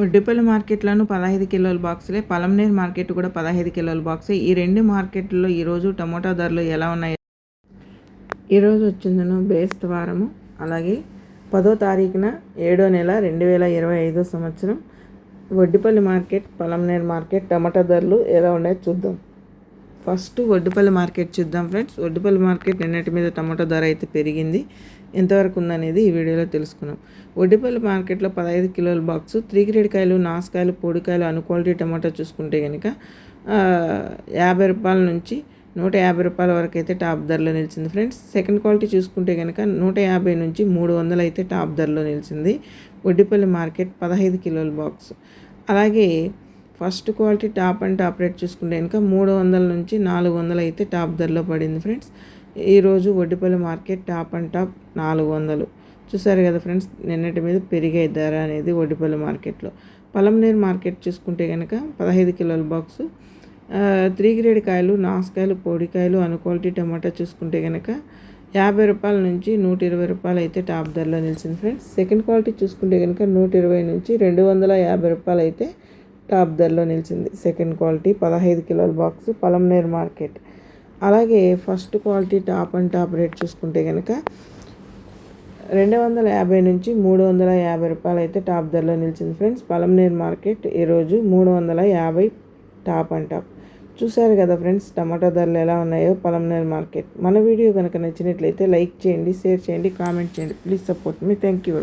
ఒడ్డిపల్లి మార్కెట్లోను పదహైదు కిలోల బాక్సులే పలంనేర్ మార్కెట్ కూడా పదహైదు కిలోల బాక్సే. ఈ రెండు మార్కెట్లో ఈరోజు టమోటా ధరలు ఎలా ఉన్నాయి? ఈరోజు వచ్చిందను బేస్తవారము అలాగే పదో తారీఖున ఏడో నెల రెండు వేల ఇరవై ఐదో సంవత్సరం. వడ్డిపల్లి మార్కెట్ పలంనేర్ మార్కెట్ టమాటా ధరలు ఎలా ఉన్నాయో చూద్దాం. ఫస్ట్ వడ్డుపల్లి మార్కెట్ చూద్దాం ఫ్రెండ్స్. ఒడ్డుపల్లి మార్కెట్ నిన్నటి మీద టమాటో ధర అయితే పెరిగింది. ఎంతవరకు ఉందనేది ఈ వీడియోలో తెలుసుకున్నాం. వడ్డిపల్లి మార్కెట్లో పదహైదు కిలోల బాక్స్ త్రీ గ్రేడ్ కాయలు నాసుకాయలు పొడికాయలు అను క్వాలిటీ టమాటా చూసుకుంటే కనుక యాభై రూపాయల నుంచి నూట యాభై రూపాయల వరకు అయితే టాప్ ధరలో నిలిచింది ఫ్రెండ్స్. సెకండ్ క్వాలిటీ చూసుకుంటే కనుక నూట యాభై నుంచి మూడు వందలు అయితే టాప్ ధరలో నిలిచింది ఒడ్డిపల్లి మార్కెట్ పదహైదు కిలోల బాక్స్. అలాగే first quality top and top rate చూసుకుంటే కనుక మూడు వందల నుంచి నాలుగు వందలు అయితే టాప్ ధరలో పడింది ఫ్రెండ్స్. ఈరోజు Vaddipalli market top and top నాలుగు వందలు. చూసారు కదా ఫ్రెండ్స్ నిన్నటి మీద పెరిగే ధర అనేది వడ్డిపల్లి మార్కెట్లో. పలంనేరు మార్కెట్ చూసుకుంటే కనుక పదహైదు కిలోల బాక్సు. త్రీ గ్రేడ్ కాయలు నాసుకాయలు పొడికాయలు అను క్వాలిటీ టమాటా చూసుకుంటే కనుక యాభై రూపాయల నుంచి నూట ఇరవై రూపాయలు అయితే టాప్ ధరలో నిలిచింది ఫ్రెండ్స్. సెకండ్ క్వాలిటీ చూసుకుంటే కనుక నూట ఇరవై నుంచి రెండు వందల యాభై రూపాయలు అయితే టాప్ ధరలో నిలిచింది. సెకండ్ క్వాలిటీ పదహైదు కిలోల బాక్స్ పలంనేర్ మార్కెట్. అలాగే first quality top and top rate చూసుకుంటే కనుక రెండు వందల యాభై నుంచి మూడు వందల యాభై రూపాయలు అయితే టాప్ ధరలో నిలిచింది ఫ్రెండ్స్. పలంనేర్ మార్కెట్ ఈరోజు మూడు వందల యాభై టాప్ అండ్ టాప్. చూసారు కదా ఫ్రెండ్స్ టమాటా ధరలు ఎలా ఉన్నాయో పలంనేర్ మార్కెట్. మన వీడియో కనుక నచ్చినట్లయితే లైక్ చేయండి షేర్ చేయండి కామెంట్ చేయండి. Please support me. Thank you